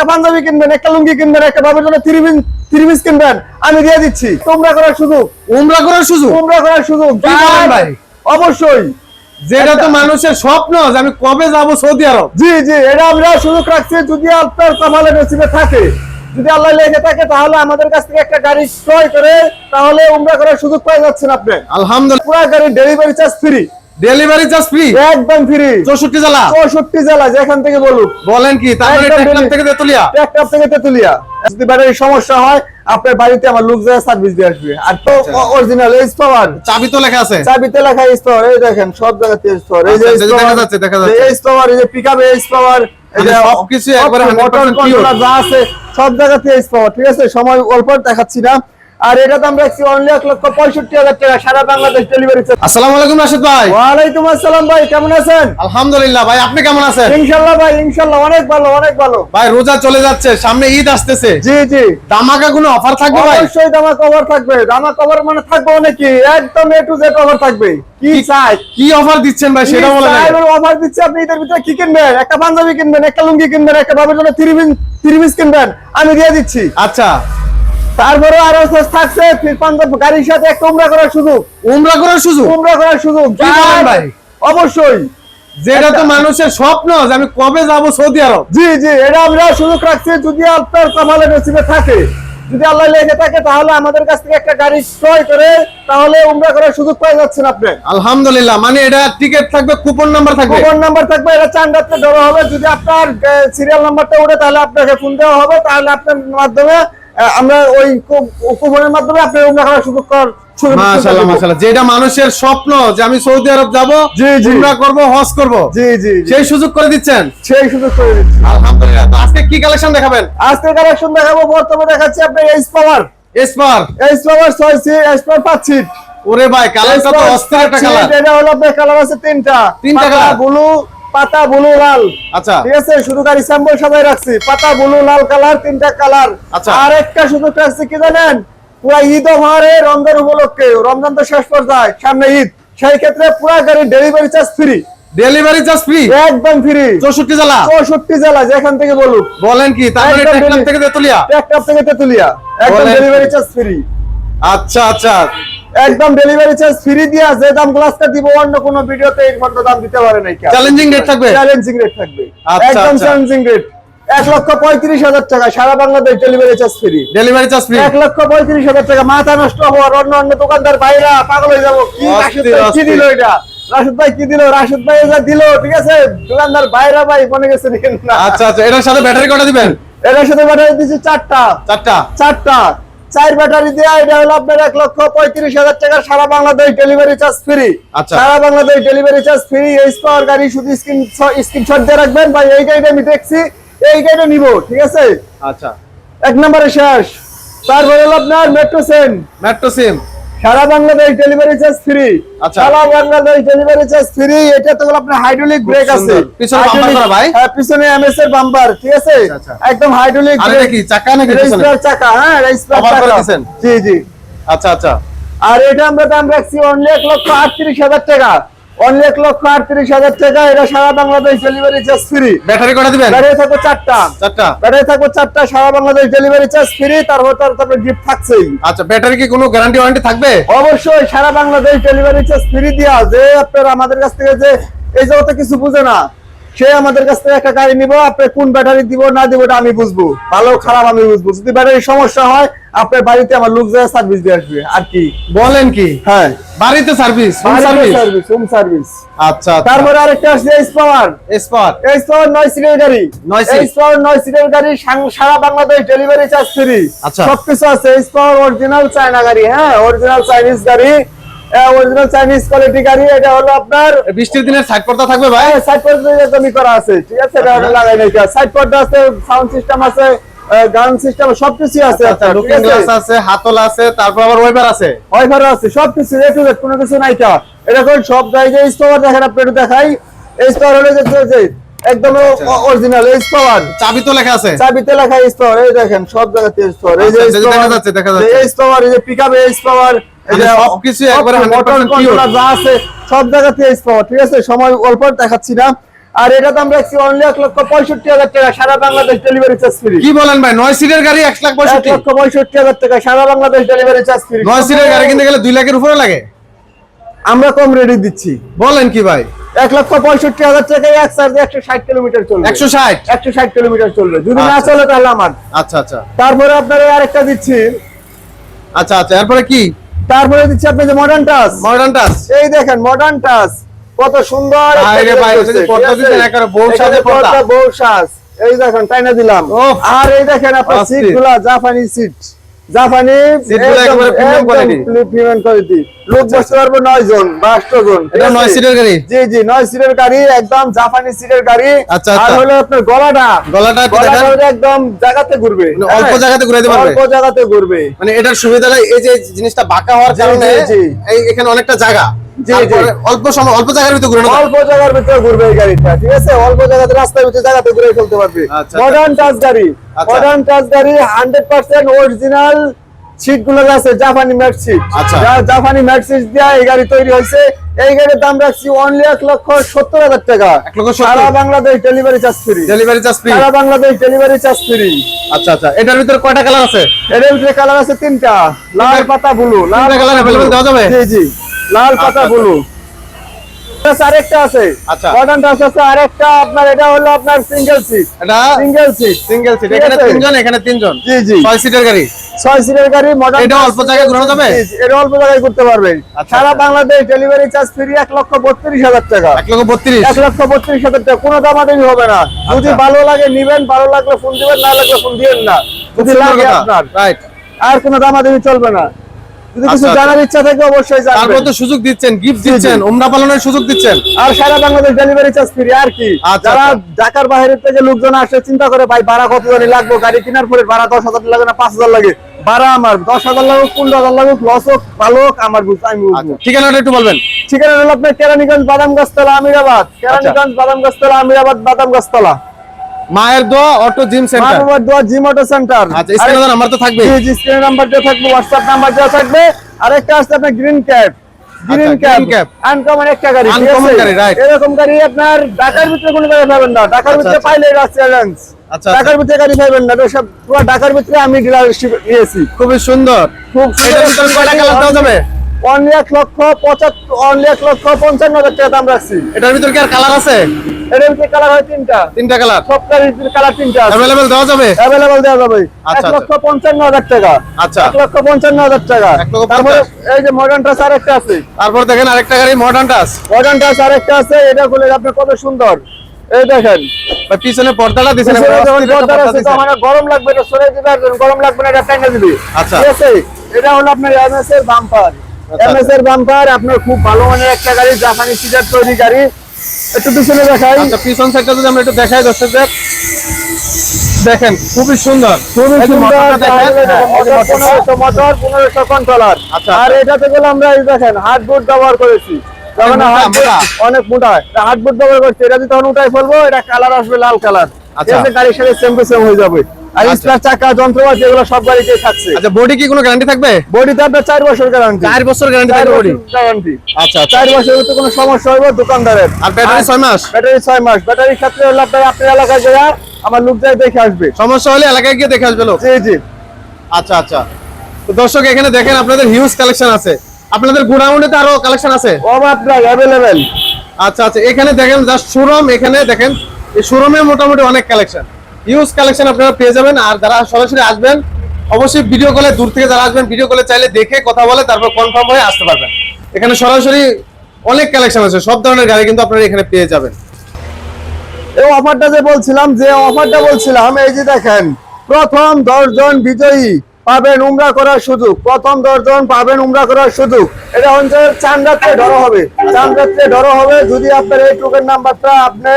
একটা পাঞ্জাবি কিনবেন একটা লুঙ্গি কিনবেন একটা বাবার জন্য থ্রি পিস কিনবেন আমি দিয়ে দিচ্ছি। তোমরা করার সুযোগ। উমরা করার সুযোগ? তোমরা করার সুযোগ। ভাই? অবশ্যই। যেটা তো মানুষের স্বপ্ন যে আমি কবে যাব সৌদি আরব? জি জি এটা আমরা সুযোগ রাখছি যদি আপনার কপালে নসিবে থাকে। যদি আল্লাহ লেগে থাকে তাহলে আমাদের কাছ থেকে একটা গাড়ি ক্রয় করে তাহলে উমরা করার সুযোগ পেয়ে যাচ্ছেন আপনি আলহামদুলিল্লাহ। পুরো গাড়ির delivery charge free delivery charge free একদম ফ্রি চৌষট্টি জেলা? চৌষট্টি জেলা যেখান থেকে বলুক। বলেন কি তার মানে টেকনাফ থেকে তেতুলিয়া? থেকে তেতুলিয়া। যদি সমস্যা হয় আপনার বাড়িতে আমার লোক যায় সার্ভিস দিয়ে আসবে। আর তো। অরিজিনাল এইচ পাওয়ার চাবি তো লেখা আছে। চাবিতে লেখা এইচ পাওয়ার এই দেখেন সব জায়গাতে এইচ পাওয়ার এই যে আচ্ছা, দেখা যাচ্ছে, দেখা যাচ্ছে। এইচ পাওয়ার এই যে পিকআপে এইচ পাওয়ার সবকিছু একবারে 100% মোটর pure। কন্ট্রোলার যা আছে সব জায়গাতে এইচ পাওয়ার ঠিক আছে? সময় অল্প দেখাচ্ছি না। আর এটা দাম রাখছি অনলি এক লক্ষ পঁয়ষট্টি হাজার টাকা সারা বাংলাদেশ ডেলিভারি আসসালামু আলাইকুম রাশেদ ভাই। ওয়ালাইকুম আসসালাম ভাই কেমন আছেন? আলহামদুলিল্লাহ ভাই আপনি কেমন আছেন? ভাই অনেক ভালো অনেক ভালো। ভাই রোজা চলে যাচ্ছে সামনে ঈদ আসতেছে। জি জি। দামাকা কোনো অফার থাকবে ভাই? অবশ্যই দামা কভার থাকবে। দামা কভার মানে থাকবে নাকি একদম এ টু জেড কভার থাকবে। কি চাই? কি অফার দিচ্ছেন ভাই সেটা বলে অফার দিচ্ছে আপনি এদের ভিতরে কি কিনবেন? একটা পাঞ্জাবি কিনবেন একটা লুঙ্গি কিনবেন একটা বাবার জন্য থ্রি পিস কিনবেন। আমি দিয়ে দিচ্ছি। আচ্ছা। তারপরে আরও থাকছে গাড়ির সাথে একটা উমরা করার সুযোগ। উমরা করার সুযোগ? উমরা করার সুযোগ। ভাই? অবশ্যই। যেটা তো মানুষের স্বপ্ন যে আমি কবে যাব সৌদি আরব? জি জি এটা আমরা সুযোগ রাখছি যদি আপনার নসিবে থাকে। যদি আল্লাহ লেগে থাকে তাহলে আমাদের কাছ থেকে একটা গাড়ি ক্রয় করে তাহলে উমরা করার সুযোগ পেয়ে যাচ্ছেন আপনি। আলহামদুলিল্লাহ মানে এটা টিকিট থাকবে কুপন নাম্বার থাকবে? কুপন নাম্বার থাকবে এটা চান রাত্রে দেওয়া হবে। যদি আপনার সিরিয়াল নাম্বারটা ওঠে তাহলে আপনাকে ফোন দেওয়া হবে। তাহলে আপনার মাধ্যমে আমরা ওই কুপনের মাধ্যমে আপনি উমরা করার সুযোগ কর মাশাআল্লাহ মাশাআল্লাহ। যেটা মানুষের স্বপ্ন যে আমি সৌদি আরব যাব। উমরা করব হজ করব জি জি। সেই সুযোগ করে দিচ্ছেন? সেই সুযোগ করে দিচ্ছি। আলহামদুলিল্লাহ। আজকে কি কালেকশন দেখাবেন? আজকে কালেকশন দেখাবো প্রথমে দেখাচ্ছি আপনার এইচ পাওয়ার এইচ পাওয়ার ছয় সি এইচ পাওয়ার পাঁচ সিট ওরে ভাই কালারটা তো অস্থির একটা কালার এটা হলো আপনার কালার আছে তিনটা। তিনটা colour? ব্লু পাতা ব্লু লাল। আচ্ছা। ঠিক আছে শুধু গাড়ি স্যাম্পল সবাই রাখছি। পাতা ব্লু লাল কালার তিনটা কালার আচ্ছা। আর একটা সুযোগ রাখছি কি জানেন? পুরা ঈদ ওভারে রমজান উপলক্ষে। রমজান তো শেষ পর্যায়ে সামনে ঈদ। সেই ক্ষেত্রে পুরা গাড়ি delivery charge free delivery charge free একদম ফ্রি চৌষট্টি জেলা? চৌষট্টি জেলা যেখান থেকে বলুক। বলেন কি তার মানে টেকনাফ থেকে তেতুলিয়া? ট্র্যাক্টর থেকে তেতুলিয়া। একদম ডেলিভারি চার্জ ফ্রি আচ্ছা আচ্ছা। একদম ডেলিভারি চার্জ ফ্রি দিয়া যে দাম গ্লাসটা দিব অন্য কোন ভিডিওতে এই মতো দাম দিতে পারে নাই চ্যালেঞ্জিং রেট থাকবে? চ্যালেঞ্জিং রেট থাকবে। আচ্ছা, একদম। চ্যালেঞ্জিং রেট এক লক্ষ পঁয়ত্রিশ হাজার টাকা সারা Bangladesh delivery charge free delivery charge free এক লক্ষ পঁয়ত্রিশ হাজার টাকা মাথা নষ্ট হওয়ার অন্য অন্য দোকানদার ভাইরা পাগল হয়ে যাব। কি কি। দিল এটা? রাশিদ ভাই কি দিল? রাশিদ ভাই এটা দিল ঠিক আছে? দোকানদার ভাইরা ভাই মনে গেছে না। আচ্ছা আচ্ছা এটার সাথে ব্যাটারি কটা দিবেন? এটার সাথে ব্যাটারি দিচ্ছি চারটা। চারটা। চারটা। চার ব্যাটারি দেওয়া এটা হলো আপনার এক লক্ষ পঁয়ত্রিশ হাজার টাকা সারা বাংলাদেশ ডেলিভারি চার্জ ফ্রি আচ্ছা। সারা বাংলাদেশ ডেলিভারি চার্জ ফ্রি এই পাওয়ার গাড়ি শুধু স্ক্রিন স্ক্রিনশট দিয়ে রাখবেন বা এই গাড়িটা আমি দেখছি এই গাড়িটা নিব ঠিক আছে? আচ্ছা। এক নম্বরে শেষ। তারপরে হলো আপনার মেট্রো সিম মেট্রো সিম সারা বাংলাদেশ ডেলিভারি চার্জ ফ্রি। সারা বাংলাদেশ ডেলিভারি চার্জ ফ্রি এটা তো আপনার হাইড্রোলিক ব্রেক আছে পিছনে করা ভাই? হ্যাঁ, পিছনে এমএস এর বাম্পার ঠিক আছে আচ্ছা, আচ্ছা। একদম হাইড্রোলিক আর এটা কি চাকা নাকি পিছনে? চাকা হ্যাঁ রেজিস্টার চাকা? জি জি আচ্ছা আচ্ছা আর এটা আমরা দাম রাখছি অনলি এক লক্ষ আটত্রিশ হাজার টাকা অনলি এক লক্ষ আটত্রিশ হাজার টাকা এটা সারা Bangladesh delivery charge free battery কটা দিবেন? ব্যাটারি থাকবে চারটা। চারটা? ব্যাটারি থাকবে চারটা সারা বাংলাদেশ ডেলিভারি চার্জ ফ্রি তারপর তার তারপর গিফট থাকছেই। আচ্ছা ব্যাটারি কি কোনো গ্যারান্টি ওয়ারেন্টি থাকবে? অবশ্যই সারা বাংলাদেশ ডেলিভারি চার্জ ফ্রি দিয়া। যে আপনার আমাদের কাছ থেকে যে এই জগতে কিছু বুঝে না। সে আমাদের কাছ থেকে একটা গাড়ি নিব আপনি কোন ব্যাটারি দিব না দিব ওটা আমি বুঝব। ভালো খারাপ আমি বুঝব। যদি ব্যাটারির সমস্যা হয় আপনার বাড়িতে আমার লোক যায় সার্ভিস দিয়ে আসবে। আর কি? বলেন কি? হ্যাঁ। বাড়িতে service home service home service আচ্ছা তারপরে আরেকটা আসছে এইচ পাওয়ার এসপার এইচ নয় সিটের গাড়ি। নয় সিট। এইচ পাওয়ার নয় সিটের গাড়ি সারা বাংলাদেশ ডেলিভারি চার্জ ফ্রি আচ্ছা। সবকিছু আছে এইচ পাওয়ার অরিজিনাল চায়না গাড়ি হ্যাঁ অরিজিনাল চাইনিজ গাড়ি। অরিজিনাল চাইনিজ কোয়ালিটি গাড়ি এটা হলো আপনার বৃষ্টির দিনের সাইড পর্দা থাকবে ভাই? সাইড পর্দা জমি করা আছে ঠিক আছে? এটা আচ্ছা। লাগাই নাই সাইড পর্দা আছে সাউন্ড সিস্টেম আছে গান সিস্টেম সবকিছু আছে আচ্ছা লুকিং গ্লাস আছে? হাতল আছে তারপর আবার ওয়েবার আছে? ওয়াইফার আছে সবকিছু এ টু জেড কোনো কিছু নাই কা এরকম সব জায়গায় স্টোর দেখেন আপনি একটু দেখাই। স্টোর হলো যে একদম আচ্ছা। অরিজিনাল এই স্টোর চাবি তো লেখা আছে। চাবিতে লেখা স্টোর এই দেখেন সব জায়গাতে স্টোর এই যে আচ্ছা, দেখা যাচ্ছে, দেখা যাচ্ছে। এই স্টোর এই যে পিকআপ এই স্টোর সবকিছু একবারে 100% মোটর pure। কন্ট্রোলার যা আছে সব জায়গাতে স্টোর ঠিক আছে? সময় অল্প দেখাচ্ছি না। আর এটা দাম রাখছি অনলি এক লক্ষ পঁয়ষট্টি হাজার টাকা সারা বাংলাদেশ ডেলিভারি চার্জ ফ্রি কি বলেন ভাই নয় সিটের গাড়ি এক লাখ পঁয়ষট্টি। লক্ষ পঁয়ষট্টি হাজার টাকা সারা বাংলাদেশ ডেলিভারি চার্জ ফ্রি নয় সিটের গাড়ি কিনতে গেলে দুই লাখের উপরে লাগে? আমরা কম রেডি দিচ্ছি। বলেন কি ভাই? এক লক্ষ পঁয়ষট্টি হাজার টাকায় এক চার্জে একশো ষাট কিলোমিটার চলবে। একশো ষাট? একশো ষাট কিলোমিটার চলবে। যদি না আচ্ছা। চলে তাহলে আমার। আচ্ছা আচ্ছা। তারপরে আপনার আরেকটা দিচ্ছি। আচ্ছা আচ্ছা। এরপরে কি? তারপরে দিচ্ছি আপনি যে মডার্ন টাস মডার্ন টাস এই দেখেন মডার্ন টাচ কত সুন্দর এই দেখেন টাইনা দিলাম। আর এই দেখেন আপনার। সিটগুলা জাপানি সিট। জাপানি প্রিমিয়াম কোয়ালিটি লোক বসতে পারবে নয় জন বা জন। এটা নয় সিটের গাড়ি? জি জি নয় সিটের গাড়ি একদম জাপানি সিটের গাড়ি। আচ্ছা, আর আচ্ছা। হলো আপনার গলাটা। গলাটা গলাটা একদম জায়গাতে ঘুরবে। মানে অল্প হ্যাঁ? জায়গাতে ঘুরাইতে পারবে। অল্প জায়গাতে ঘুরবে। মানে এটার সুবিধা হলো এই যে জিনিসটা বাঁকা হওয়ার কারণে। এই এখানে অনেকটা জায়গা। অল্প সময় অল্প জায়গার ভিতরে ঘুরে অল্প জায়গার ভিতরে ঘুরবে এই গাড়িটা ঠিক আছে? অল্প জায়গাতে রাস্তার ভিতরে জায়গাতে ঘুরে চলতে পারবে। আচ্ছা, মডার্ন টাচ গাড়ি আচ্ছা। মডার্ন টাচ গাড়ি হান্ড্রেড পার্সেন্ট অরিজিনাল সিটগুলো আছে জাপানি ম্যাট সিট আচ্ছা। জাপানি ম্যাট সিট দিয়ে এই গাড়ি তৈরি হয়েছে। এই গাড়ির দাম রাখছি অনলি এক লক্ষ সত্তর হাজার টাকা? সারা Bangladesh delivery charge free delivery charge free সারা বাংলাদেশ ডেলিভারি চার্জ ফ্রি আচ্ছা আচ্ছা। এটার ভিতরে কয়টা কালার আছে? এর ভিতরে কালার আছে তিনটা। লাল পাতা ব্লু লাল কালার blue। দেওয়া যাবে? জি জি। লাল আচ্ছা, পাতা আচ্ছা। ব্লু। আরেকটা আছে। আচ্ছা। মডার্ন টাচ আছে আরেকটা আপনার এটা হলো আপনার সিঙ্গেল সিট এটা সিঙ্গেল সিট সিঙ্গেল সিট এখানে তিনজন এখানে তিনজন। জি জি। ছয় সিটের গাড়ি। ছয় সিটের গাড়ি মডার্ন এটা অল্প জায়গায় ঘোরানো যাবে? এটা অল্প জায়গায় করতে পারবে সারা। বাংলাদেশ ডেলিভারি চার্জ ফ্রি এক লক্ষ বত্রিশ হাজার টাকা। এক লক্ষ বত্রিশ? এক লক্ষ বত্রিশ হাজার টাকা। কোনো দামাদামি হবে না। যদি। ভালো লাগে নিবেন ভালো লাগলে ফোন দিবেন না লাগলে ফোন দিবেন না। যদি লাগে আপনার। রাইট আর কোনো দামাদামি চলবে না। যদি কিছু আচ্ছা, আচ্ছা। জানার ইচ্ছা থাকে অবশ্যই তারপর তো সুযোগ দিচ্ছেন গিফট জি, জি। দিচ্ছেন উমরা পালনের সুযোগ দিচ্ছেন। আর সারা বাংলাদেশ ডেলিভারি চার্জ ফ্রি আর কি? আচ্ছা, যারা। ঢাকার বাইরে থেকে লোকজন আসে চিন্তা করে ভাই ভাড়া কত জানি লাগবে? গাড়ি কেনার পরে ভাড়া দশ হাজার লাগে না পাঁচ হাজার লাগে? ভাড়া আমার দশ হাজার লাগুক পনেরো হাজার লাগুক লস হোক ভালো হোক আমার বুঝ আমি ঠিকানাটা একটু বলবেন। ঠিকানা হলো আপনার কেরানীগঞ্জ বাদাম গাছতলা আমিরাবাদ কেরানীগঞ্জ বাদাম গাছতলা আমিরাবাদ বাদাম গাছতলা মায়ের দোয়া অটো জিম সেন্টার। মাহবুবার দোয়া জিম অটো সেন্টার। আচ্ছা স্ক্রিনে নাম্বার তো থাকবে? জি জি স্ক্রিনের নাম্বার দেওয়া থাকবে হোয়াটসঅ্যাপ নাম্বার দেওয়া থাকবে। আরেকটা আছে আপনার green cap green cap. Uncommon একটা গাড়ি আছে? গাড়ি, right. এরকম গাড়ি আপনার ঢাকার ভিতরে কোনো গাড়ি পাবেন না। ঢাকার আচ্ছা, ভিতরে। পাইলে এটা চ্যালেঞ্জ আচ্ছা, ঢাকার ভিতরে গাড়ি পাবেন না। সব পুরো ঢাকার ভিতরে আমি ডিলারশিপ নিয়েছি। খুবই সুন্দর। খুব ভিতরে কয়টা কালার দেওয়া যাবে? অনলি এক লক্ষ পঁচাত্তর অনলি এক লক্ষ পঞ্চান্ন হাজার টাকা দাম রাখছি। এটার ভিতরে কি আর কালার আছে? এর ভিতরে কালার হয় তিনটা। তিনটা কালার সব কালার তিনটা আছে। দেওয়া যাবে? অ্যাভেলেবল দেওয়া যাবে। আচ্ছা, এক লক্ষ পঞ্চান্ন হাজার টাকা। আচ্ছা। এক লক্ষ পঞ্চান্ন হাজার টাকা। তারপরে এই যে মডার্ন টাচ আরেকটা আছে। তারপর দেখেন আরেকটা গাড়ি মডার্ন টাচ মডার্ন টাচ আরেকটা আছে এটা খুলে আপনি কত সুন্দর। এই দেখেন। পিছনে পর্দাটা দিছেন আছে গরম লাগবে এটা সরে দিবে গরম লাগবে না এটা টাইনা দিবে। আচ্ছা। ঠিক আছে? এটা হলো আপনার এমএস এর বাম্পার আচ্ছা। এমএস এর বাম্পার আপনার খুব ভালো মানের একটা গাড়ি জাপানি সিটার তৈরি গাড়ি। একটু পিছনে দেখাই। আচ্ছা পিছন সাইডটা যদি আমরা একটু দেখাই দর্শকদের। দেখেন খুবই সুন্দর। খুবই সুন্দর দেখেন, হ্যাঁ। পনেরোশো মোটর পনেরোশো কন্ট্রোলার আচ্ছা, আর আচ্ছা। এটাতে গেলে আমরা এই দেখেন ব্যবহার করেছি। অনেক মোটা ব্যবহার করছি। এটা যদি তখন উঠাই ফেলব এটা কালার আসবে লাল কালার আচ্ছা। গাড়ির সাথে সেম টু সেম হয়ে যাবে। আর আচ্ছা। স্টার চাকা যন্ত্রপাতি এগুলো সব গাড়িতে থাকছে। আচ্ছা বডি কি কোনো গ্যারান্টি থাকবে? বডিতে আপনার চার বছর গ্যারান্টি চার বছর গ্যারান্টি থাকবে বডি গ্যারান্টি আচ্ছা আচ্ছা। চার বছর ভিতরে কোনো সমস্যা হবে দোকানদারের। আর ব্যাটারি ছয় মাস? ব্যাটারি ছয় মাস। ব্যাটারির ক্ষেত্রে হলো আপনার আপনার এলাকায় আমার লোক যায় দেখে আসবে। সমস্যা হলে এলাকায় গিয়ে দেখে আসবে লোক? জি জি। আচ্ছা আচ্ছা। তো দর্শক এখানে দেখেন আপনাদের হিউজ কালেকশন আছে। আপনাদের গোডাউনে তো আরও কালেকশন আছে? অভাব নাই অ্যাভেলেবেল আচ্ছা আচ্ছা। এখানে দেখেন জাস্ট শোরুম এখানে দেখেন এই শোরুমে মোটামুটি অনেক কালেকশন হিউজ কালেকশন আপনারা পেয়ে যাবেন। আর যারা সরাসরি আসবেন, অবশ্যই ভিডিও কলে দূর থেকে যারা আসবেন ভিডিও কলে চাইলে দেখে কথা বলে, তারপর কনফার্ম হয়ে আসতে পারবেন। এখানে সরাসরি অনেক কালেকশন আছে, সব ধরনের গাড়ি কিন্তু আপনারা এখানে পেয়ে যাবেন। এই অফারটা যে বলছিলাম, যে অফারটা বলছিলাম, এই যে দেখেন, প্রথম দশজন বিজয়ী পাবেন উমরা করার সুযোগ। প্রথম দশজন পাবেন উমরা করার সুযোগ। এটা হচ্ছে চান রাত্রে ধরো হবে। চান রাত্রে ধরো হবে যদি আপনার এই টোকেন নাম্বারটা আপনি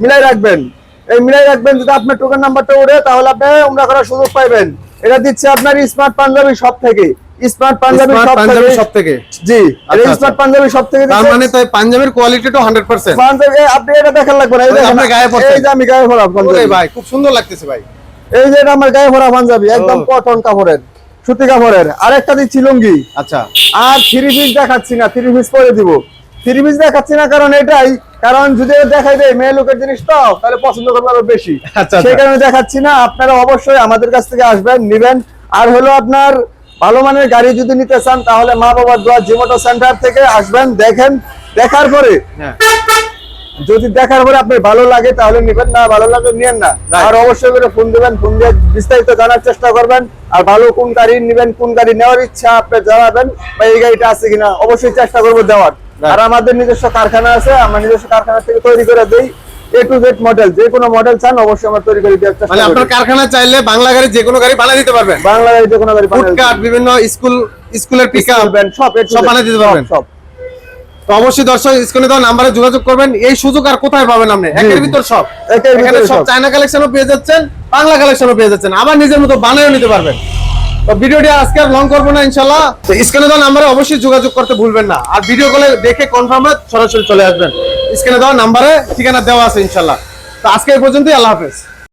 মিলাই রাখবেন। এই মিলাই রাখবেন যদি আপনার টোকেন নাম্বারটা উঠে তাহলে আপনি উমরা করার সুযোগ পাইবেন। এটা দিচ্ছে আপনার স্মার্ট পাঞ্জাবি সব থেকে স্মার্ট পাঞ্জাবি পাঞ্জাবি সব থেকে জি আচ্ছা, স্মার্ট আচ্ছা। পাঞ্জাবি সব থেকে তার দিচ্ছে। মানে তাই পাঞ্জাবের কোয়ালিটিটা হান্ড্রেড পার্সেন্ট পাঞ্জাবি আপনি এটা দেখার লাগবে না এই দেখেন আপনার গায়ে পড়ছে। এই যে আমি গায়ে ভরা পাঞ্জাবি। ভাই খুব সুন্দর লাগতেছে ভাই। এই যে আমার গায়ে ভরা পাঞ্জাবি একদম কটন কাপড়ের সুতি কাপড়ের। আরেকটা দিচ্ছি লুঙ্গি। আচ্ছা। আর থ্রি পিস দেখাচ্ছি না থ্রি পিস পরে দিব। থ্রি পিস দেখাচ্ছি না কারণ এটাই কারণ যদি দেখাই দেয় মেয়ে লোকের জিনিস তো তাহলে পছন্দ করবে আরও বেশি। আচ্ছা, সেই আচ্ছা। কারণে দেখাচ্ছি না আপনারা অবশ্যই আমাদের কাছ থেকে আসবেন নিবেন। আর হলো আপনার ভালো মানের গাড়ি যদি নিতে চান তাহলে মা বাবার দোয়া জিমোটো সেন্টার থেকে আসবেন দেখেন দেখার পরে। হ্যাঁ। যদি দেখার পরে আপনার ভালো লাগে তাহলে নিবেন না ভালো লাগে নিয়েন না. আর অবশ্যই করে ফোন দিবেন ফোন দিয়ে বিস্তারিত জানার চেষ্টা করবেন। আর ভালো কোন গাড়ি নিবেন কোন গাড়ি নেওয়ার ইচ্ছা আপনি জানাবেন বা এই গাড়িটা আছে কিনা অবশ্যই চেষ্টা করব দেওয়ার। আর আমাদের নিজস্ব কারখানা আছে আমরা নিজস্ব কারখানা থেকে তৈরি করে দেই। এ টু জেড মডেল যে কোনো মডেল চান অবশ্যই আমরা তৈরি করে দেওয়ার মানে চেষ্টা আপনার কারখানা চাইলে বাংলা গাড়ি যে কোনো গাড়ি বানিয়ে দিতে পারবেন। বাংলা গাড়ি যে কোনো গাড়ি বিভিন্ন স্কুল স্কুলের সব সব বানিয়ে দিতে পারবেন। সব। তো অবশ্যই দর্শক স্ক্রিনে দেওয়া নাম্বারে যোগাযোগ করবেন। এই সুযোগ আর কোথায় পাবেন আপনি? একের ভিতর সব। এখানে সব সব। চায়না কালেকশনও পেয়ে যাচ্ছেন বাংলা কালেকশনও পেয়ে যাচ্ছেন। আবার নিজের মতো বানিয়েও নিতে পারবেন। তো ভিডিওটি আজকে আর লং করব না ইনশাল্লাহ তো স্ক্রিনে দেওয়া নাম্বারে অবশ্যই যোগাযোগ করতে ভুলবেন না। আর ভিডিও কলে দেখে কনফার্ম হয়ে সরাসরি চলে আসবেন। স্ক্রিনে দেওয়া নাম্বারে ঠিকানা দেওয়া আছে ইনশাল্লাহ তো আজকে এই পর্যন্তই আল্লাহ হাফেজ।